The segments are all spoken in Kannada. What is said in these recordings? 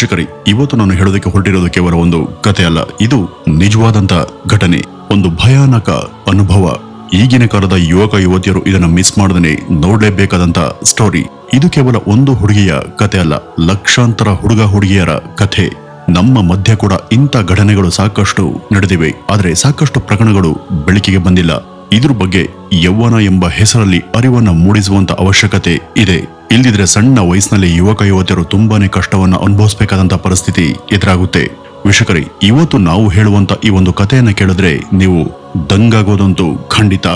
ವೀಕ್ಷಕರೇ, ಇವತ್ತು ನಾನು ಹೇಳೋದಕ್ಕೆ ಹೊರಟಿರೋದು ಕೇವಲ ಒಂದು ಕತೆ ಅಲ್ಲ ಇದು ನಿಜವಾದಂತ ಘಟನೆ. ಒಂದು ಭಯಾನಕ ಅನುಭವ. ಈಗಿನ ಕಾಲದ ಯುವಕ ಯುವತಿಯರು ಇದನ್ನ ಮಿಸ್ ಮಾಡದೇ ನೋಡಲೇಬೇಕಾದಂತ ಸ್ಟೋರಿ ಇದು ಕೇವಲ ಒಂದು ಹುಡುಗಿಯ ಕತೆ ಅಲ್ಲ ಲಕ್ಷಾಂತರ ಹುಡುಗ ಹುಡುಗಿಯರ ಕಥೆ. ನಮ್ಮ ಮಧ್ಯೆ ಕೂಡ ಇಂಥ ಘಟನೆಗಳು ಸಾಕಷ್ಟು ನಡೆದಿವೆ. ಆದರೆ ಸಾಕಷ್ಟು ಪ್ರಕರಣಗಳು ಬೆಳಕಿಗೆ ಬಂದಿಲ್ಲ. ಇದ್ರ ಬಗ್ಗೆ ಯೌವನ ಎಂಬ ಹೆಸರಲ್ಲಿ ಅರಿವನ್ನ ಮೂಡಿಸುವಂತ ಅವಶ್ಯಕತೆ ಇದೆ. ಇಲ್ದಿದ್ರೆ ಸಣ್ಣ ವಯಸ್ಸಿನಲ್ಲಿ ಯುವಕ ಯುವತಿಯರು ತುಂಬಾನೇ ಕಷ್ಟವನ್ನ ಅನುಭವಿಸಬೇಕಾದಂತ ಪರಿಸ್ಥಿತಿ ಎದುರಾಗುತ್ತೆ. ವಿಷಕರಿ ಇವತ್ತು ನಾವು ಹೇಳುವಂತ ಈ ಒಂದು ಕಥೆಯನ್ನ ಕೇಳಿದ್ರೆ ನೀವು ದಂಗಾಗೋದಂತೂ ಖಂಡಿತ.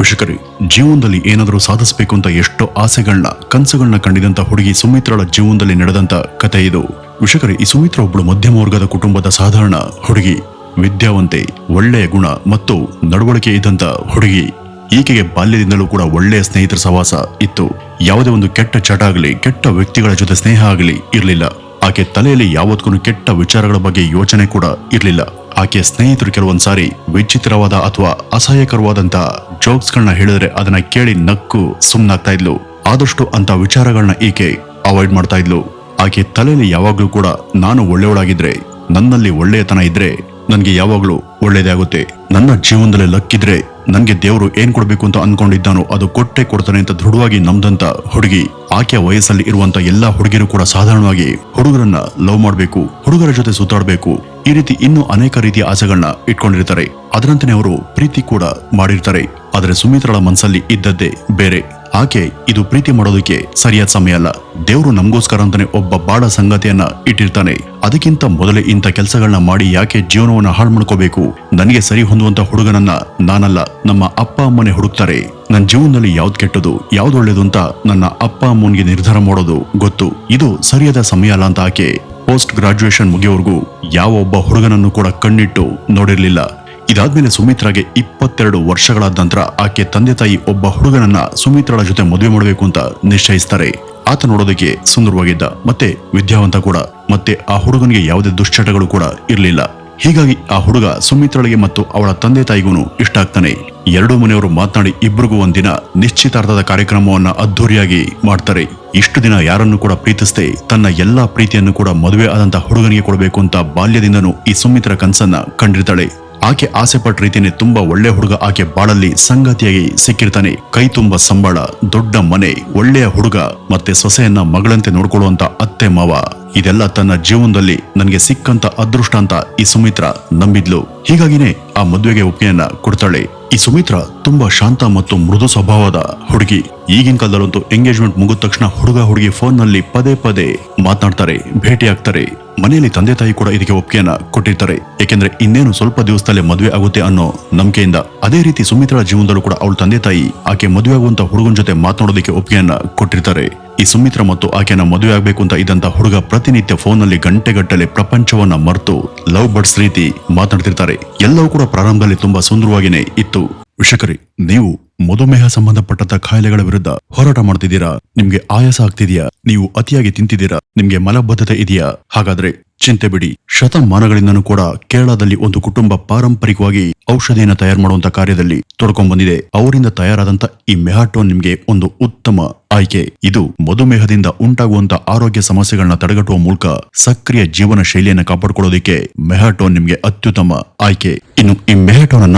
ವಿಷಕರಿ ಜೀವನದಲ್ಲಿ ಏನಾದರೂ ಸಾಧಿಸಬೇಕು ಅಂತ ಎಷ್ಟೋ ಆಸೆಗಳನ್ನ ಕನಸುಗಳನ್ನ ಕಂಡಿದಂತ ಹುಡುಗಿ ಸುಮಿತ್ರಳ ಜೀವನದಲ್ಲಿ ನಡೆದಂತ ಕಥೆ ಇದು. ವಿಷಕರಿ ಈ ಸುಮಿತ್ರ ಒಬ್ಬಳು ಮಧ್ಯಮ ವರ್ಗದ ಕುಟುಂಬದ ಸಾಧಾರಣ ಹುಡುಗಿ. ವಿದ್ಯಾವಂತೆ, ಒಳ್ಳೆಯ ಗುಣ ಮತ್ತು ನಡವಳಿಕೆ ಇದ್ದಂತ ಹುಡುಗಿ. ಈಕೆಗೆ ಬಾಲ್ಯದಿಂದಲೂ ಕೂಡ ಒಳ್ಳೆಯ ಸ್ನೇಹಿತರ ಸವಾಸ ಇತ್ತು. ಯಾವುದೇ ಒಂದು ಕೆಟ್ಟ ಚಟ ಆಗಲಿ, ಕೆಟ್ಟ ವ್ಯಕ್ತಿಗಳ ಜೊತೆ ಸ್ನೇಹ ಆಗಲಿ ಇರಲಿಲ್ಲ. ಆಕೆ ತಲೆಯಲ್ಲಿ ಯಾವತ್ತೂ ಕೆಟ್ಟ ವಿಚಾರಗಳ ಬಗ್ಗೆ ಯೋಚನೆ ಕೂಡ ಇರಲಿಲ್ಲ. ಆಕೆ ಸ್ನೇಹಿತರು ಕೆಲವೊಂದ್ಸಾರಿ ವಿಚಿತ್ರವಾದ ಅಥವಾ ಅಸಹ್ಯಕರವಾದಂತಹ ಜೋಕ್ಸ್ಗಳನ್ನ ಹೇಳಿದ್ರೆ ಅದನ್ನ ಕೇಳಿ ನಕ್ಕು ಸುಮ್ನಾಗ್ತಾ ಇದ್ಲು. ಆದಷ್ಟು ಅಂತ ವಿಚಾರಗಳನ್ನ ಈಕೆ ಅವಾಯ್ಡ್ ಮಾಡ್ತಾ ಇದ್ಲು. ಆಕೆ ತಲೆಯಲ್ಲಿ ಯಾವಾಗ್ಲೂ ಕೂಡ, ನಾನು ಒಳ್ಳೆಯವಳಾಗಿದ್ರೆ, ನನ್ನಲ್ಲಿ ಒಳ್ಳೆಯತನ ಇದ್ರೆ ನನ್ಗೆ ಯಾವಾಗಲೂ ಒಳ್ಳೇದೇ ಆಗುತ್ತೆ. ನನ್ನ ಜೀವನದಲ್ಲಿ ಲಕ್ಕಿದ್ರೆ ನನಗೆ ದೇವರು ಏನ್ ಕೊಡಬೇಕು ಅಂತ ಅನ್ಕೊಂಡಿದ್ದಾನೋ ಅದು ಕೊಟ್ಟೆ ಕೊಡ್ತಾನೆ ಅಂತ ದೃಢವಾಗಿ ನಮ್ದಂತ ಹುಡುಗಿ. ಆಕೆಯ ವಯಸ್ಸಲ್ಲಿ ಇರುವಂತ ಎಲ್ಲಾ ಹುಡುಗಿಯರು ಕೂಡ ಸಾಧಾರಣವಾಗಿ ಹುಡುಗರನ್ನ ಲವ್ ಮಾಡಬೇಕು, ಹುಡುಗರ ಜೊತೆ ಸುತ್ತಾಡಬೇಕು. ಈ ರೀತಿ ಇನ್ನೂ ಅನೇಕ ರೀತಿಯ ಆಸೆಗಳನ್ನ ಇಟ್ಕೊಂಡಿರ್ತಾರೆ. ಅದರಂತೆಯೇ ಅವರು ಪ್ರೀತಿ ಕೂಡ ಮಾಡಿರ್ತಾರೆ. ಆದರೆ ಸುಮಿತ್ರಳ ಮನಸ್ಸಲ್ಲಿ ಇದ್ದದ್ದೇ ಬೇರೆ. ಆಕೆ ಇದು ಪ್ರೀತಿ ಮಾಡೋದಕ್ಕೆ ಸರಿಯಾದ ಸಮಯ ಅಲ್ಲ. ದೇವರು ನಮಗೋಸ್ಕರ ಅಂತಾನೆ ಒಬ್ಬ ಬಾಳ ಸಂಗತಿಯನ್ನ ಇಟ್ಟಿರ್ತಾನೆ. ಅದಕ್ಕಿಂತ ಮೊದಲೇ ಇಂಥ ಕೆಲಸಗಳನ್ನ ಮಾಡಿ ಯಾಕೆ ಜೀವನವನ್ನ ಹಾಳು ಮಾಡ್ಕೋಬೇಕು? ನನಗೆ ಸರಿ ಹೊಂದುವಂತ ಹುಡುಗನನ್ನ ನಾನಲ್ಲ. ನಮ್ಮ ಅಪ್ಪ ಅಮ್ಮನೇ ಹುಡುಕ್ತಾರೆ. ನನ್ನ ಜೀವನದಲ್ಲಿ ಯಾವ್ದು ಕೆಟ್ಟದು, ಯಾವ್ದು ಒಳ್ಳೇದು ಅಂತ ನನ್ನ ಅಪ್ಪ ಅಮ್ಮನಿಗೆ ನಿರ್ಧಾರ ಮಾಡೋದು ಗೊತ್ತು. ಇದು ಸರಿಯಾದ ಸಮಯ ಅಲ್ಲ ಅಂತ ಆಕೆ. ಪೋಸ್ಟ್ ಗ್ರಾಜುಯೇಷನ್ ಮುಗಿಯೋವರೆಗೂ ಯಾವ ಒಬ್ಬ ಹುಡುಗನನ್ನು ಕೂಡ ಕಣ್ಣಿಟ್ಟು ನೋಡಿರ್ಲಿಲ್ಲ. ಇದಾದ್ಮೇಲೆ ಸುಮಿತ್ರಾಗೆ ಇಪ್ಪತ್ತೆರಡು ವರ್ಷಗಳಾದ ನಂತರ ಆಕೆ ತಂದೆ ತಾಯಿ ಒಬ್ಬ ಹುಡುಗನನ್ನ ಸುಮಿತ್ರಳ ಜೊತೆ ಮದುವೆ ಮಾಡಬೇಕು ಅಂತ ನಿಶ್ಚಯಿಸ್ತಾರೆ. ಆತ ನೋಡೋದಕ್ಕೆ ಸುಂದರವಾಗಿದ್ದ, ಮತ್ತೆ ವಿದ್ಯಾವಂತ ಕೂಡ, ಮತ್ತೆ ಆ ಹುಡುಗನಿಗೆ ಯಾವುದೇ ದುಶ್ಚಟಗಳು ಕೂಡ ಇರಲಿಲ್ಲ. ಹೀಗಾಗಿ ಆ ಹುಡುಗ ಸುಮಿತ್ರಳಿಗೆ ಮತ್ತು ಅವಳ ತಂದೆ ತಾಯಿಗೂ ಇಷ್ಟ ಆಗ್ತಾನೆ. ಎರಡೂ ಮನೆಯವರು ಮಾತನಾಡಿ ಇಬ್ಬರಿಗೂ ಒಂದಿನ ನಿಶ್ಚಿತಾರ್ಥದ ಕಾರ್ಯಕ್ರಮವನ್ನ ಅದ್ಧೂರಿಯಾಗಿ ಮಾಡ್ತಾರೆ. ಇಷ್ಟು ದಿನ ಯಾರನ್ನು ಕೂಡ ಪ್ರೀತಿಸದೆ ತನ್ನ ಎಲ್ಲಾ ಪ್ರೀತಿಯನ್ನು ಕೂಡ ಮದುವೆ ಆದಂತ ಹುಡುಗನಿಗೆ ಕೊಡಬೇಕು ಅಂತ ಬಾಲ್ಯದಿಂದನೂ ಈ ಸುಮಿತ್ರ ಕನಸನ್ನ ಕಂಡಿರ್ತಾಳೆ. ಆಕೆ ಆಸೆ ಪಟ್ಟ ರೀತಿಯೇ ತುಂಬಾ ಒಳ್ಳೆ ಹುಡುಗ ಆಕೆ ಬಾಳಲ್ಲಿ ಸಂಗಾತಿಯಾಗಿ ಸಿಕ್ಕಿರ್ತಾನೆ. ಕೈ ತುಂಬಾ ಸಂಬಳ, ದೊಡ್ಡ ಮನೆ, ಒಳ್ಳೆಯ ಹುಡುಗ ಮತ್ತೆ ಸೊಸೆಯನ್ನ ಮಗಳಂತೆ ನೋಡ್ಕೊಳ್ಳುವಂತ ಅತ್ತೆ ಮಾವ. ಇದೆಲ್ಲ ತನ್ನ ಜೀವನದಲ್ಲಿ ನನಗೆ ಸಿಕ್ಕಂತ ಅದೃಷ್ಟ ಅಂತ ಈ ಸುಮಿತ್ರ ನಂಬಿದ್ಲು. ಹೀಗಾಗಿನೇ ಆ ಮದುವೆಗೆ ಒಪ್ಪಿಗೆಯನ್ನ ಕೊಡ್ತಾಳೆ. ಈ ಸುಮಿತ್ರ ತುಂಬಾ ಶಾಂತ ಮತ್ತು ಮೃದು ಸ್ವಭಾವದ ಹುಡುಗಿ. ಈಗಿನ ಕಾಲದಲ್ಲಂತೂ ಎಂಗೇಜ್ಮೆಂಟ್ ಮುಗಿದ ತಕ್ಷಣ ಹುಡುಗ ಹುಡುಗಿ ಫೋನ್ನಲ್ಲಿ ಪದೇ ಪದೇ ಮಾತನಾಡ್ತಾರೆ ಭೇಟಿ ಆಗ್ತಾರೆ ಮನೆಯಲ್ಲಿ ತಂದೆ ತಾಯಿ ಕೂಡ ಇದಕ್ಕೆ ಒಪ್ಪಿಗೆಯನ್ನ ಕೊಟ್ಟಿರ್ತಾರೆ. ಯಾಕೆಂದ್ರೆ ಇನ್ನೇನು ಸ್ವಲ್ಪ ದಿವಸದಲ್ಲೇ ಮದುವೆ ಆಗುತ್ತೆ ಅನ್ನೋ ನಂಬಿಕೆಯಿಂದ ಅದೇ ರೀತಿ ಸುಮಿತ್ರಳ ಜೀವನದಲ್ಲೂ ಕೂಡ ಅವಳ ತಂದೆ ತಾಯಿ ಆಕೆ ಮದುವೆ ಆಗುವಂತ ಹುಡುಗನ ಜೊತೆ ಮಾತನಾಡೋದಕ್ಕೆ ಒಪ್ಪಿಗೆಯನ್ನ ಕೊಟ್ಟಿರ್ತಾರೆ. ಈ ಸುಮಿತ್ರ ಮತ್ತು ಆಕೆನ ಮದುವೆ ಆಗ್ಬೇಕು ಅಂತ ಇದ್ದಂತ ಹುಡುಗ ಪ್ರತಿನಿತ್ಯ ಫೋನ್ನಲ್ಲಿ ಗಂಟೆಗಟ್ಟಲೆ ಪ್ರಪಂಚವನ್ನ ಮರೆತು ಲವ್ ಬರ್ಡ್ಸ್ ರೀತಿ ಮಾತನಾಡ್ತಿರ್ತಾರೆ ಎಲ್ಲವೂ ಕೂಡ ಪ್ರಾರಂಭದಲ್ಲಿ ತುಂಬಾ ಸುಂದರವಾಗಿನೇ ಇತ್ತು. ವಿಷಕರಿ ನೀವು ಮಧುಮೇಹ ಸಂಬಂಧಪಟ್ಟಂತ ಕಾಯಿಲೆಗಳ ವಿರುದ್ಧ ಹೋರಾಟ ಮಾಡ್ತಿದ್ದೀರಾ? ನಿಮ್ಗೆ ಆಯಾಸ ಆಗ್ತಿದೆಯಾ? ನೀವು ಅತಿಯಾಗಿ ತಿಂತಿದ್ದೀರಾ? ನಿಮ್ಗೆ ಮಲಬದ್ಧತೆ ಇದೆಯಾ? ಹಾಗಾದ್ರೆ ಚಿಂತೆ ಬಿಡಿ. ಶತಮಾನಗಳಿಂದನೂ ಕೂಡ ಕೇರಳದಲ್ಲಿ ಒಂದು ಕುಟುಂಬ ಪಾರಂಪರಿಕವಾಗಿ ಔಷಧಿಯನ್ನು ತಯಾರು ಮಾಡುವಂತ ಕಾರ್ಯದಲ್ಲಿ ತೊಡ್ಕೊಂಡ್ ಬಂದಿದೆ ಅವರಿಂದ ತಯಾರಾದಂತ ಈ ಮೆಹಾಟೋನ್ ನಿಮ್ಗೆ ಒಂದು ಉತ್ತಮ ಆಯ್ಕೆ. ಇದು ಮಧುಮೇಹದಿಂದ ಉಂಟಾಗುವಂತ ಆರೋಗ್ಯ ಸಮಸ್ಯೆಗಳನ್ನ ತಡೆಗಟ್ಟುವ ಮೂಲಕ ಸಕ್ರಿಯ ಜೀವನ ಶೈಲಿಯನ್ನು ಕಾಪಾಡಿಕೊಳ್ಳೋದಿಕ್ಕೆ ಮೆಹಾಟೋನ್ ನಿಮ್ಗೆ ಅತ್ಯುತ್ತಮ ಆಯ್ಕೆ. ಇನ್ನು ಈ ಮೆಹಾಟೋನ್ ಅನ್ನ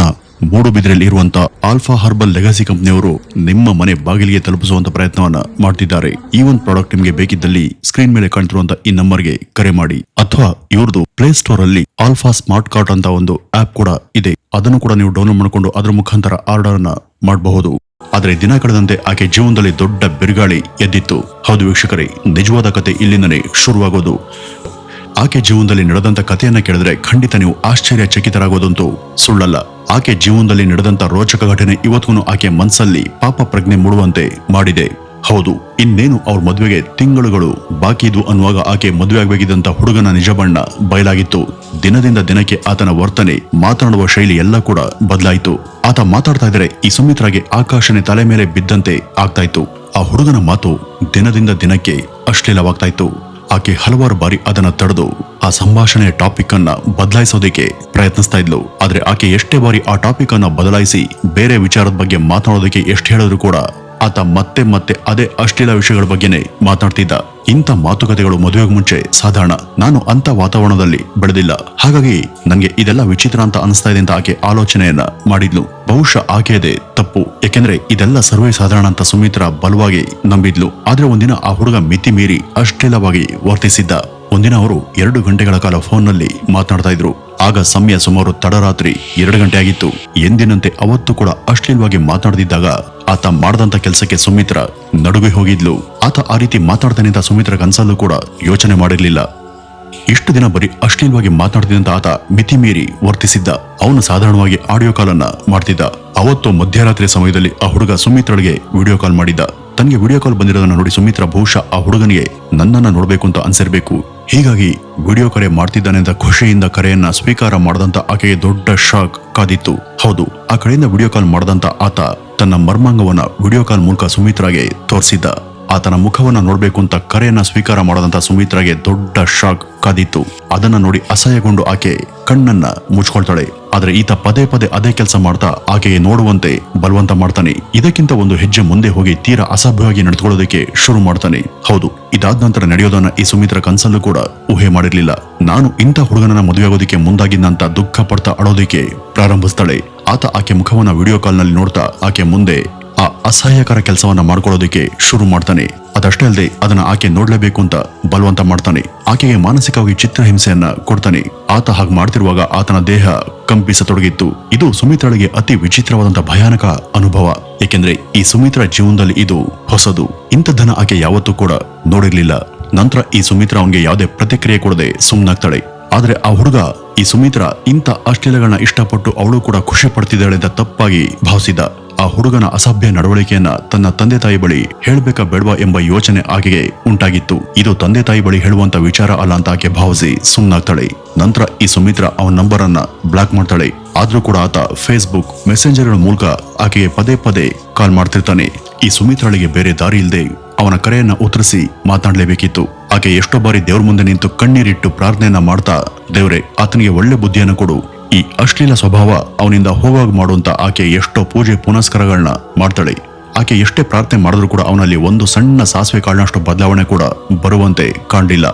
ಮೂಡುಬಿದಿರೆಯಲ್ಲಿ ಇರುವಂತಹ ಆಲ್ಫಾ ಹರ್ಬಲ್ ಲೆಗಸಿ ಕಂಪನಿಯವರು ನಿಮ್ಮ ಮನೆ ಬಾಗಿಲಿಗೆ ತಲುಪಿಸುವಂತ ಪ್ರಯತ್ನವನ್ನ ಮಾಡ್ತಿದ್ದಾರೆ. ಈ ಒಂದು ಪ್ರಾಡಕ್ಟ್ ನಿಮಗೆ ಬೇಕಿದ್ದಲ್ಲಿ ಸ್ಕ್ರೀನ್ ಮೇಲೆ ಕಾಣ್ತಿರುವಂತ ಈ ನಂಬರ್ಗೆ ಕರೆ ಮಾಡಿ. ಅಥವಾ ಇವ್ರದ್ದು ಪ್ಲೇ ಸ್ಟೋರ್ ಅಲ್ಲಿ ಆಲ್ಫಾ ಸ್ಮಾರ್ಟ್ ಕಾರ್ಟ್ ಅಂತ ಒಂದು ಆಪ್ ಕೂಡ ಇದೆ. ಅದನ್ನು ಕೂಡ ನೀವು ಡೌನ್ಲೋಡ್ ಮಾಡಿಕೊಂಡು ಅದರ ಮುಖಾಂತರ ಆರ್ಡರ್ ಅನ್ನ ಮಾಡಬಹುದು. ಆದರೆ ದಿನ ಕಳೆದಂತೆ ಆಕೆ ಜೀವನದಲ್ಲಿ ದೊಡ್ಡ ಬಿರುಗಾಳಿ ಎದ್ದಿತ್ತು. ಹೌದು ವೀಕ್ಷಕರೇ, ನಿಜವಾದ ಕತೆ ಇಲ್ಲಿಂದನೇ ಶುರುವಾಗೋದು. ಆಕೆ ಜೀವನದಲ್ಲಿ ನಡೆದಂತ ಕಥೆಯನ್ನ ಕೇಳಿದ್ರೆ ಖಂಡಿತ ನೀವು ಆಶ್ಚರ್ಯಚಕಿತರಾಗೋದಂತೂ ಸುಳ್ಳಲ್ಲ. ಆಕೆ ಜೀವನದಲ್ಲಿ ನಡೆದಂತ ರೋಚಕ ಘಟನೆ ಇವತ್ತಿಗೂ ಆಕೆ ಮನಸ್ಸಲ್ಲಿ ಪಾಪ ಪ್ರಜ್ಞೆ ಮೂಡುವಂತೆ ಮಾಡಿದೆ. ಹೌದು, ಇನ್ನೇನು ಅವ್ರ ಮದುವೆಗೆ ತಿಂಗಳುಗಳು ಬಾಕಿ ಇದ್ವು ಅನ್ನುವಾಗ ಆಕೆ ಮದುವೆ ಆಗಬೇಕಿದ್ದಂತ ಹುಡುಗನ ನಿಜ ಬಣ್ಣ ಬಯಲಾಗಿತ್ತು. ದಿನದಿಂದ ದಿನಕ್ಕೆ ಆತನ ವರ್ತನೆ, ಮಾತನಾಡುವ ಶೈಲಿ ಎಲ್ಲ ಕೂಡ ಬದಲಾಯಿತು. ಆತ ಮಾತಾಡ್ತಾ ಇದ್ರೆ ಈ ಸುಮಿತ್ರಾಗೆ ಆಕಾಶನೆ ತಲೆ ಮೇಲೆ ಬಿದ್ದಂತೆ ಆಗ್ತಾ ಇತ್ತು. ಆ ಹುಡುಗನ ಮಾತು ದಿನದಿಂದ ದಿನಕ್ಕೆ ಅಶ್ಲೀಲವಾಗ್ತಾ ಇತ್ತು. ಆಕೆ ಹಲವಾರು ಬಾರಿ ಅದನ್ನ ತಡೆದು ಆ ಸಂಭಾಷಣೆಯ ಟಾಪಿಕ್ ಅನ್ನ ಬದಲಾಯಿಸೋದಕ್ಕೆ ಪ್ರಯತ್ನಿಸ್ತಾ ಇದ್ಲು. ಆದ್ರೆ ಆಕೆ ಎಷ್ಟೇ ಬಾರಿ ಆ ಟಾಪಿಕ್ ಅನ್ನ ಬದಲಾಯಿಸಿ ಬೇರೆ ವಿಚಾರದ ಬಗ್ಗೆ ಮಾತನಾಡೋದಕ್ಕೆ ಎಷ್ಟು ಹೇಳಿದ್ರು ಕೂಡ ಆತ ಮತ್ತೆ ಮತ್ತೆ ಅದೇ ಅಶ್ಲೀಲ ವಿಷಯಗಳ ಬಗ್ಗೆನೇ ಮಾತಾಡ್ತಿದ್ದ. ಇಂಥ ಮಾತುಕತೆಗಳು ಮದುವೆಗೆ ಮುಂಚೆ ಸಾಧಾರಣ. ನಾನು ಅಂತ ವಾತಾವರಣದಲ್ಲಿ ಬೆಳೆದಿಲ್ಲ. ಹಾಗಾಗಿ ನನಗೆ ಇದೆಲ್ಲ ವಿಚಿತ್ರ ಅಂತ ಅನಿಸ್ತಾ ಇದೆ ಅಂತ ಆಕೆ ಆಲೋಚನೆಯನ್ನ ಮಾಡಿದ್ಲು. ಬಹುಶಃ ಆಕೆಯದೆ ತಪ್ಪು. ಯಾಕೆಂದ್ರೆ ಇದೆಲ್ಲ ಸರ್ವೇ ಸಾಧಾರಣ ಅಂತ ಸುಮಿತ್ರ ಬಲವಾಗಿ ನಂಬಿದ್ಲು. ಆದ್ರೆ ಒಂದಿನ ಆ ಹುಡುಗ ಮಿತಿ ಮೀರಿ ಅಶ್ಲೀಲವಾಗಿ ವರ್ತಿಸಿದ್ದ. ಒಂದಿನ ಅವರು ಎರಡು ಗಂಟೆಗಳ ಕಾಲ ಫೋನ್ನಲ್ಲಿ ಮಾತನಾಡ್ತಾ ಇದ್ರು. ಆಗ ಸಮಯ ಸುಮಾರು ತಡರಾತ್ರಿ ಎರಡು ಗಂಟೆ ಆಗಿತ್ತು. ಎಂದಿನಂತೆ ಅವತ್ತು ಕೂಡ ಅಶ್ಲೀಲವಾಗಿ ಮಾತಾಡದಿದ್ದಾಗ ಆತ ಮಾಡದಂತ ಕೆಲಸಕ್ಕೆ ಸುಮಿತ್ರ ನಡುವೆ ಹೋಗಿದ್ಲು. ಆತ ಆ ರೀತಿ ಮಾತಾಡ್ತಾನೆ ಅಂತ ಸುಮಿತ್ರ ಕನ್ಸಲ್ಲೂ ಕೂಡ ಯೋಚನೆ ಮಾಡಿರಲಿಲ್ಲ. ಇಷ್ಟು ದಿನ ಬರೀ ಅಶ್ಲೀಲವಾಗಿ ಮಾತನಾಡ್ತಿದ್ದಂತ ಆತ ಮಿತಿ ಮೀರಿ ವರ್ತಿಸಿದ್ದ. ಅವನು ಸಾಧಾರಣವಾಗಿ ಆಡಿಯೋ ಕಾಲ್ ಅನ್ನ ಮಾಡ್ತಿದ್ದ. ಅವತ್ತು ಮಧ್ಯರಾತ್ರಿ ಸಮಯದಲ್ಲಿ ಆ ಹುಡುಗ ಸುಮಿತ್ರಳಿಗೆ ವಿಡಿಯೋ ಕಾಲ್ ಮಾಡಿದ್ದ. ತನಗೆ ವಿಡಿಯೋ ಕಾಲ್ ಬಂದಿರೋದನ್ನ ನೋಡಿ ಸುಮಿತ್ರಾ ಬಹುಶಃ ಆ ಹುಡುಗನಿಗೆ ನನ್ನನ್ನು ನೋಡಬೇಕು ಅಂತ ಅನ್ಸಿರ್ಬೇಕು. ಹೀಗಾಗಿ ವಿಡಿಯೋ ಕರೆ ಮಾಡ್ತಿದ್ದಾನೆ ಅಂತ ಖುಷಿಯಿಂದ ಕರೆಯನ್ನ ಸ್ವೀಕಾರ ಮಾಡದಂತ ಆಕೆಗೆ ದೊಡ್ಡ ಶಾಕ್ ಕಾದಿತ್ತು. ಹೌದು, ಆ ಕಡೆಯಿಂದ ವಿಡಿಯೋ ಕಾಲ್ ಮಾಡದಂತ ಆತ ತನ್ನ ಮರ್ಮಾಂಗವನ್ನ ವಿಡಿಯೋ ಕಾಲ್ ಮೂಲಕ ಸುಮಿತ್ರಾಗೆ ತೋರಿಸಿದ್ದ. ಆತನ ಮುಖವನ್ನ ನೋಡಬೇಕು ಅಂತ ಕರೆಯನ್ನ ಸ್ವೀಕಾರ ಮಾಡದಂತ ಸುಮಿತ್ರಾಗೆ ದೊಡ್ಡ ಶಾಕ್ ಕಾದಿತ್ತು ಅದನ್ನ ನೋಡಿ ಅಸಹ್ಯಗೊಂಡು ಆಕೆ ಕಣ್ಣನ್ನ ಮುಚ್ಕೊಳ್ತಾಳೆ. ಆದ್ರೆ ಈತ ಪದೇ ಪದೇ ಅದೇ ಕೆಲಸ ಮಾಡ್ತಾ ಆಕೆಗೆ ನೋಡುವಂತೆ ಬಲವಂತ ಮಾಡ್ತಾನೆ. ಇದಕ್ಕಿಂತ ಒಂದು ಹೆಜ್ಜೆ ಮುಂದೆ ಹೋಗಿ ತೀರಾ ಅಸಭ್ಯವಾಗಿ ನಡೆದುಕೊಳ್ಳೋದಕ್ಕೆ ಶುರು ಮಾಡ್ತಾನೆ. ಹೌದು, ಇದಾದ ನಂತರ ನಡೆಯೋದನ್ನ ಈ ಸುಮಿತ್ರ ಕನ್ಸಲ್ಲೂ ಕೂಡ ಊಹೆ ಮಾಡಿರ್ಲಿಲ್ಲ. ನಾನು ಇಂಥ ಹುಡುಗನನ್ನ ಮದುವೆಯಾಗೋದಕ್ಕೆ ಮುಂದಾಗಿದ್ದಂತ ದುಃಖ ಪಡ್ತಾ ಅಳೋದಕ್ಕೆ ಪ್ರಾರಂಭಿಸ್ತಾಳೆ. ಆತ ಆಕೆ ಮುಖವನ್ನ ವಿಡಿಯೋ ಕಾಲ್ನಲ್ಲಿ ನೋಡ್ತಾ ಆಕೆ ಮುಂದೆ ಆ ಅಸಹ್ಯಕರ ಕೆಲಸವನ್ನ ಮಾಡ್ಕೊಳ್ಳೋದಕ್ಕೆ ಶುರು ಮಾಡ್ತಾನೆ. ಅದಷ್ಟೇ ಅಲ್ಲದೆ ಅದನ್ನ ಆಕೆ ನೋಡ್ಲೇಬೇಕು ಅಂತ ಬಲವಂತ ಮಾಡ್ತಾನೆ. ಆಕೆಗೆ ಮಾನಸಿಕವಾಗಿ ಚಿತ್ರಹಿಂಸೆಯನ್ನ ಕೊಡ್ತಾನೆ. ಆತ ಹಾಗೆ ಮಾಡ್ತಿರುವಾಗ ಆತನ ದೇಹ ಕಂಪಿಸತೊಡಗಿತ್ತು. ಇದು ಸುಮಿತ್ರಳಿಗೆ ಅತಿ ವಿಚಿತ್ರವಾದಂತಹ ಭಯಾನಕ ಅನುಭವ. ಏಕೆಂದ್ರೆ ಈ ಸುಮಿತ್ರ ಜೀವನದಲ್ಲಿ ಇದು ಹೊಸದು. ಇಂಥದ್ದನ್ನ ಆಕೆ ಯಾವತ್ತೂ ಕೂಡ ನೋಡಿರ್ಲಿಲ್ಲ. ನಂತರ ಈ ಸುಮಿತ್ರ ಅವನಿಗೆ ಯಾವುದೇ ಪ್ರತಿಕ್ರಿಯೆ ಕೊಡದೆ ಸುಮ್ಮನಾಗ್ತಾಳೆ ಆದ್ರೆ ಆ ಹುಡುಗ, ಈ ಸುಮಿತ್ರ ಇಂಥ ಅಶ್ಲೀಲಗಳನ್ನ ಇಷ್ಟಪಟ್ಟು ಅವಳು ಕೂಡ ಖುಷಿ ಪಡ್ತಿದ್ದಾಳೆ ಅಂತ ತಪ್ಪಾಗಿ ಭಾವಿಸಿದ. ಆ ಹುಡುಗನ ಅಸಭ್ಯ ನಡವಳಿಕೆಯನ್ನ ತನ್ನ ತಂದೆ ತಾಯಿ ಬಳಿ ಹೇಳ್ಬೇಕಾ ಬೇಡವಾ ಎಂಬ ಯೋಚನೆ ಆಕೆಗೆ ಉಂಟಾಗಿತ್ತು. ಇದು ತಂದೆ ತಾಯಿ ಬಳಿ ಹೇಳುವಂತ ವಿಚಾರ ಅಲ್ಲ ಅಂತ ಆಕೆ ಭಾವಿಸಿ ಸುಮ್ಮನಾಗ್ತಾಳೆ ನಂತರ ಈ ಸುಮಿತ್ರ ಅವನ ನಂಬರ್ ಅನ್ನ ಬ್ಲಾಕ್ ಮಾಡ್ತಾಳೆ. ಆದ್ರೂ ಕೂಡ ಆತ ಫೇಸ್ಬುಕ್ ಮೆಸೆಂಜರ್ ಮೂಲಕ ಆಕೆಗೆ ಪದೇ ಪದೇ ಕಾಲ್ ಮಾಡ್ತಿರ್ತಾನೆ. ಈ ಸುಮಿತ್ರಳಿಗೆ ಬೇರೆ ದಾರಿ ಇಲ್ಲದೆ ಅವನ ಕರೆಯನ್ನ ಉತ್ತರಿಸಿ ಮಾತನಾಡಲೇಬೇಕಿತ್ತು. ಆಕೆ ಎಷ್ಟೋ ಬಾರಿ ದೇವ್ರ ಮುಂದೆ ನಿಂತು ಕಣ್ಣೀರಿಟ್ಟು ಪ್ರಾರ್ಥನೆಯನ್ನ ಮಾಡ್ತಾ, ದೇವ್ರೆ, ಆತನಿಗೆ ಒಳ್ಳೆ ಬುದ್ಧಿಯನ್ನು ಕೊಡು. ಈ ಅಶ್ಲೀಲ ಸ್ವಭಾವ ಅವನಿಂದ ಹೋಗಾಗ ಮಾಡುವಂತ ಆಕೆ ಎಷ್ಟೋ ಪೂಜೆ ಪುನಸ್ಕಾರಗಳನ್ನ ಮಾಡ್ತಾಳೆ. ಆಕೆ ಎಷ್ಟೇ ಪ್ರಾರ್ಥನೆ ಮಾಡಿದ್ರು ಕೂಡ ಅವನಲ್ಲಿ ಒಂದು ಸಣ್ಣ ಸಾಸಿವೆ ಕಾಳಿನಷ್ಟು ಬದಲಾವಣೆ ಕೂಡ ಬರುವಂತೆ ಕಾಣಲಿಲ್ಲ.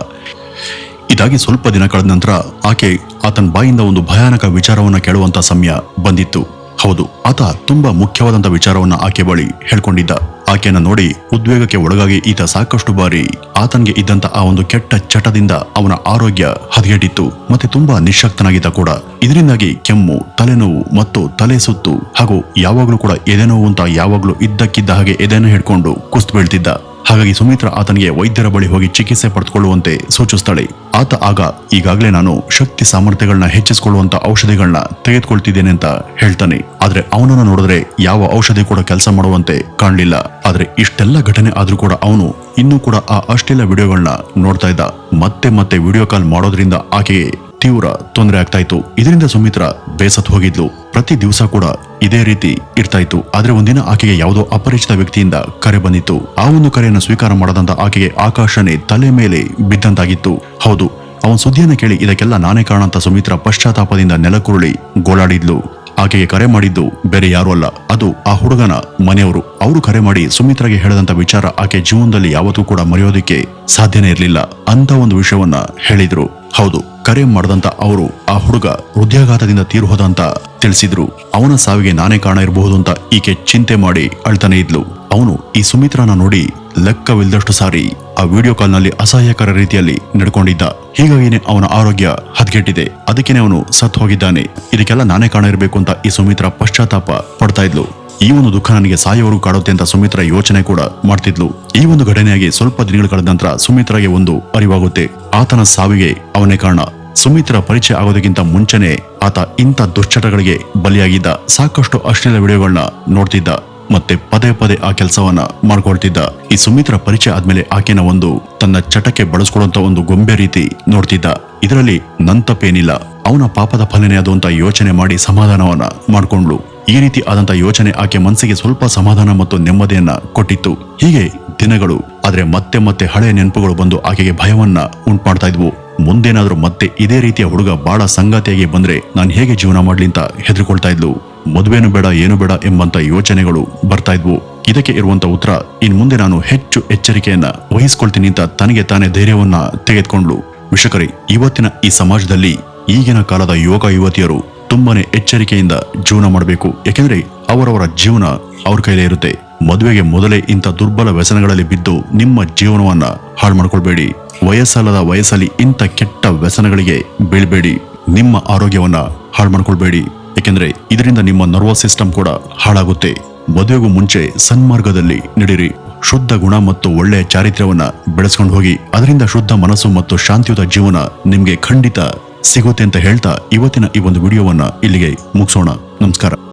ಇದಾಗಿ ಸ್ವಲ್ಪ ದಿನ ಕಳೆದ ನಂತರ ಆಕೆ ಆತನ ಬಾಯಿಂದ ಒಂದು ಭಯಾನಕ ವಿಚಾರವನ್ನು ಕೇಳುವಂತ ಸಮಯ ಬಂದಿತ್ತು. ಹೌದು, ಆತ ತುಂಬಾ ಮುಖ್ಯವಾದಂತ ವಿಚಾರವನ್ನ ಆಕೆ ಬಳಿ ಹೇಳ್ಕೊಂಡಿದ್ದ. ಆಕೆಯನ್ನ ನೋಡಿ ಉದ್ವೇಗಕ್ಕೆ ಒಳಗಾಗಿ ಈತ ಸಾಕಷ್ಟು ಬಾರಿ ಆತನಿಗೆ ಇದ್ದಂತ ಆ ಒಂದು ಕೆಟ್ಟ ಚಟದಿಂದ ಅವನ ಆರೋಗ್ಯ ಹದಗೆಟ್ಟಿತ್ತು. ಮತ್ತೆ ತುಂಬಾ ನಿಶಕ್ತನಾಗಿದ್ದ ಕೂಡ. ಇದರಿಂದಾಗಿ ಕೆಮ್ಮು, ತಲೆನೋವು ಮತ್ತು ತಲೆ ಸುತ್ತು ಹಾಗೂ ಯಾವಾಗಲೂ ಕೂಡ ಎದೆನೋವು ಅಂತ ಯಾವಾಗಲೂ ಇದ್ದಕ್ಕಿದ್ದ ಹಾಗೆ ಎದೆನ ಹಿಡ್ಕೊಂಡು ಕುಸ್ತು ಬೀಳ್ತಿದ್ದ. ಹಾಗಾಗಿ ಸುಮಿತ್ರ ಆತನಿಗೆ ವೈದ್ಯರ ಬಳಿ ಹೋಗಿ ಚಿಕಿತ್ಸೆ ಪಡೆದುಕೊಳ್ಳುವಂತೆ ಸೂಚಿಸ್ತಾಳೆ ಆತ ಆಗ, ಈಗಾಗಲೇ ನಾನು ಶಕ್ತಿ ಸಾಮರ್ಥ್ಯಗಳನ್ನ ಹೆಚ್ಚಿಸಿಕೊಳ್ಳುವಂತ ಔಷಧಿಗಳನ್ನ ತೆಗೆದುಕೊಳ್ತಿದ್ದೇನೆ ಅಂತ ಹೇಳ್ತಾನೆ. ಆದ್ರೆ ಅವನನ್ನು ನೋಡಿದ್ರೆ ಯಾವ ಔಷಧಿ ಕೂಡ ಕೆಲಸ ಮಾಡುವಂತೆ ಕಾಣಲಿಲ್ಲ. ಆದ್ರೆ ಇಷ್ಟೆಲ್ಲ ಘಟನೆ ಆದ್ರೂ ಕೂಡ ಅವನು ಇನ್ನೂ ಕೂಡ ಆ ಅಷ್ಟೆಲ್ಲ ವಿಡಿಯೋಗಳನ್ನ ನೋಡ್ತಾ ಇದ್ದ. ಮತ್ತೆ ಮತ್ತೆ ವಿಡಿಯೋ ಕಾಲ್ ಮಾಡೋದ್ರಿಂದ ಆಕೆಗೆ ತೀವ್ರ ತೊಂದರೆ ಆಗ್ತಾ ಇತ್ತು. ಇದರಿಂದ ಸುಮಿತ್ರ ಬೇಸತ್ತು ಹೋಗಿದ್ಲು. ಪ್ರತಿ ದಿವಸ ಕೂಡ ಇದೇ ರೀತಿ ಇರ್ತಾ ಇತ್ತು. ಆದ್ರೆ ಒಂದಿನ ಆಕೆಗೆ ಯಾವುದೋ ಅಪರಿಚಿತ ವ್ಯಕ್ತಿಯಿಂದ ಕರೆ ಬಂದಿತ್ತು. ಆ ಒಂದು ಕರೆಯನ್ನು ಸ್ವೀಕಾರ ಮಾಡದಂತ ಆಕೆಗೆ ಆಕಾಶನೇ ತಲೆ ಮೇಲೆ ಬಿದ್ದಂತಾಗಿತ್ತು. ಹೌದು, ಅವನ ಸುದ್ದಿಯನ್ನು ಕೇಳಿ ಇದಕ್ಕೆಲ್ಲ ನಾನೇ ಕಾರಣ ಅಂತ ಸುಮಿತ್ರ ಪಶ್ಚಾತ್ತಾಪದಿಂದ ನೆಲಕುರುಳಿ ಗೋಳಾಡಿದ್ಲು. ಆಕೆಗೆ ಕರೆ ಮಾಡಿದ್ದು ಬೇರೆ ಯಾರು ಅಲ್ಲ, ಅದು ಆ ಹುಡುಗನ ಮನೆಯವರು. ಅವರು ಕರೆ ಮಾಡಿ ಸುಮಿತ್ರಾಗೆ ಹೇಳದಂತ ವಿಚಾರ ಆಕೆ ಜೀವನದಲ್ಲಿ ಯಾವತ್ತೂ ಕೂಡ ಮರೆಯೋದಕ್ಕೆ ಸಾಧ್ಯನೇ ಇರಲಿಲ್ಲ ಅಂತ ಒಂದು ವಿಷಯವನ್ನ ಹೇಳಿದ್ರು. ಹೌದು ಕರೆ ಮಾಡಿದಂತ ಅವರು ಆ ಹುಡುಗ ಹೃದಯಾಘಾತದಿಂದ ತೀರು ಹೋದ ಅಂತ ತಿಳಿಸಿದ್ರು. ಅವನ ಸಾವಿಗೆ ನಾನೇ ಕಾರಣ ಇರಬಹುದು ಅಂತ ಈಕೆ ಚಿಂತೆ ಮಾಡಿ ಅಳ್ತಾನೆ ಇದ್ಲು. ಅವನು ಈ ಸುಮಿತ್ರನ ನೋಡಿ ಲೆಕ್ಕವಿಲ್ಲದಷ್ಟು ಸಾರಿ ಆ ವಿಡಿಯೋ ಕಾಲ್ನಲ್ಲಿ ಅಸಹ್ಯಕರ ರೀತಿಯಲ್ಲಿ ನಡ್ಕೊಂಡಿದ್ದ. ಹೀಗಾಗಿನೇ ಅವನ ಆರೋಗ್ಯ ಹದಗೆಟ್ಟಿದೆ. ಅದಕ್ಕೇನೆ ಅವನು ಸತ್ ಹೋಗಿದ್ದಾನೆ ಇದಕ್ಕೆಲ್ಲ ನಾನೇ ಕಾರಣ ಇರಬೇಕು ಅಂತ ಈ ಸುಮಿತ್ರ ಪಶ್ಚಾತ್ತಾಪ ಪಡ್ತಾ ಇದ್ಲು. ಈ ಒಂದು ದುಃಖ ನನಗೆ ಕಾಡುತ್ತೆ ಅಂತ ಸುಮಿತ್ರ ಯೋಚನೆ ಕೂಡ ಮಾಡ್ತಿದ್ಲು. ಈ ಒಂದು ಘಟನೆಯಾಗಿ ಸ್ವಲ್ಪ ದಿನಗಳ ಕಳೆದ ನಂತರ ಸುಮಿತ್ರಾಗೆ ಒಂದು ಅರಿವಾಗುತ್ತೆ. ಆತನ ಸಾವಿಗೆ ಅವನೇ ಕಾರಣ. ಸುಮಿತ್ರ ಪರಿಚಯ ಆಗೋದಕ್ಕಿಂತ ಮುಂಚೆನೆ ಆತ ಇಂಥ ದುಶ್ಚಟಗಳಿಗೆ ಬಲಿಯಾಗಿದ್ದ. ಸಾಕಷ್ಟು ಅಶ್ಲೀಲ ವಿಡಿಯೋಗಳನ್ನ ನೋಡ್ತಿದ್ದ. ಮತ್ತೆ ಪದೇ ಪದೇ ಆ ಕೆಲಸವನ್ನ ಮಾಡ್ಕೊಳ್ತಿದ್ದ. ಈ ಸುಮಿತ್ರ ಪರಿಚಯ ಆದ್ಮೇಲೆ ಆಕೆನ ಒಂದು ತನ್ನ ಚಟಕ್ಕೆ ಬಳಸ್ಕೊಳ್ಳುವಂತ ಒಂದು ಗೊಂಬೆ ರೀತಿ ನೋಡ್ತಿದ್ದ. ಇದರಲ್ಲಿ ನನ್ ಅವನ ಪಾಪದ ಫಲನೆ ಅದು ಅಂತ ಯೋಚನೆ ಮಾಡಿ ಸಮಾಧಾನವನ್ನ ಮಾಡ್ಕೊಂಡ್ಲು ಈ ರೀತಿ ಆದಂತ ಯೋಚನೆ ಆಕೆ ಮನಸ್ಸಿಗೆ ಸ್ವಲ್ಪ ಸಮಾಧಾನ ಮತ್ತು ನೆಮ್ಮದಿಯನ್ನ ಕೊಟ್ಟಿತ್ತು. ಹೀಗೆ ದಿನಗಳು, ಆದರೆ ಮತ್ತೆ ಮತ್ತೆ ಹಳೆಯ ನೆನಪುಗಳು ಬಂದು ಆಕೆಗೆ ಭಯವನ್ನ ಉಂಟು ಮಾಡ್ತಾ ಇದ್ವು. ಮುಂದೇನಾದ್ರೂ ಮತ್ತೆ ಇದೇ ರೀತಿಯ ಹುಡುಗ ಬಹಳ ಸಂಗಾತಿಯಾಗಿ ಬಂದ್ರೆ ನಾನು ಹೇಗೆ ಜೀವನ ಮಾಡ್ಲಿ ಅಂತ ಹೆದರ್ಕೊಳ್ತಾ ಇದ್ಲು. ಮದುವೆನು ಬೇಡ, ಏನು ಬೇಡ ಎಂಬಂತ ಯೋಚನೆಗಳು ಬರ್ತಾ ಇದ್ವು. ಇದಕ್ಕೆ ಇರುವಂತ ಉತ್ತರ, ಇನ್ ಮುಂದೆ ನಾನು ಹೆಚ್ಚು ಎಚ್ಚರಿಕೆಯನ್ನ ವಹಿಸ್ಕೊಳ್ತೀನಿ ಅಂತ ತನಗೆ ತಾನೇ ಧೈರ್ಯವನ್ನ ತೆಗೆದುಕೊಂಡ್ಲು ವಿಷಕರಿ ಇವತ್ತಿನ ಈ ಸಮಾಜದಲ್ಲಿ ಈಗಿನ ಕಾಲದ ಯುವಕ ಯುವತಿಯರು ತುಂಬಾನೇ ಎಚ್ಚರಿಕೆಯಿಂದ ಜೀವನ ಮಾಡಬೇಕು. ಯಾಕೆಂದ್ರೆ ಅವರವರ ಜೀವನ ಅವ್ರ ಕೈಲೇ ಇರುತ್ತೆ. ಮದುವೆಗೆ ಮೊದಲೇ ಇಂಥ ದುರ್ಬಲ ವ್ಯಸನಗಳಲ್ಲಿ ಬಿದ್ದು ನಿಮ್ಮ ಜೀವನವನ್ನ ಹಾಳು ಮಾಡ್ಕೊಳ್ಬೇಡಿ. ವಯಸ್ಸಲ್ಲದ ವಯಸ್ಸಲ್ಲಿ ಇಂಥ ಕೆಟ್ಟ ವ್ಯಸನಗಳಿಗೆ ಬೀಳ್ಬೇಡಿ. ನಿಮ್ಮ ಆರೋಗ್ಯವನ್ನ ಹಾಳು ಮಾಡ್ಕೊಳ್ಬೇಡಿ. ಯಾಕೆಂದ್ರೆ ಇದರಿಂದ ನಿಮ್ಮ ನರ್ವಸ್ ಸಿಸ್ಟಮ್ ಕೂಡ ಹಾಳಾಗುತ್ತೆ. ಮದುವೆಗೂ ಮುಂಚೆ ಸನ್ಮಾರ್ಗದಲ್ಲಿ ನಡೀರಿ. ಶುದ್ಧ ಗುಣ ಮತ್ತು ಒಳ್ಳೆಯ ಚಾರಿತ್ರ್ಯವನ್ನ ಬೆಳೆಸ್ಕೊಂಡು ಹೋಗಿ. ಅದರಿಂದ ಶುದ್ಧ ಮನಸ್ಸು ಮತ್ತು ಶಾಂತಿಯುತ ಜೀವನ ನಿಮಗೆ ಖಂಡಿತ ಸಿಗುತ್ತೆ ಅಂತ ಹೇಳ್ತಾ ಇವತ್ತಿನ ಈ ಒಂದು ವಿಡಿಯೋವನ್ನು ಇಲ್ಲಿಗೆ ಮುಗಿಸೋಣ. ನಮಸ್ಕಾರ.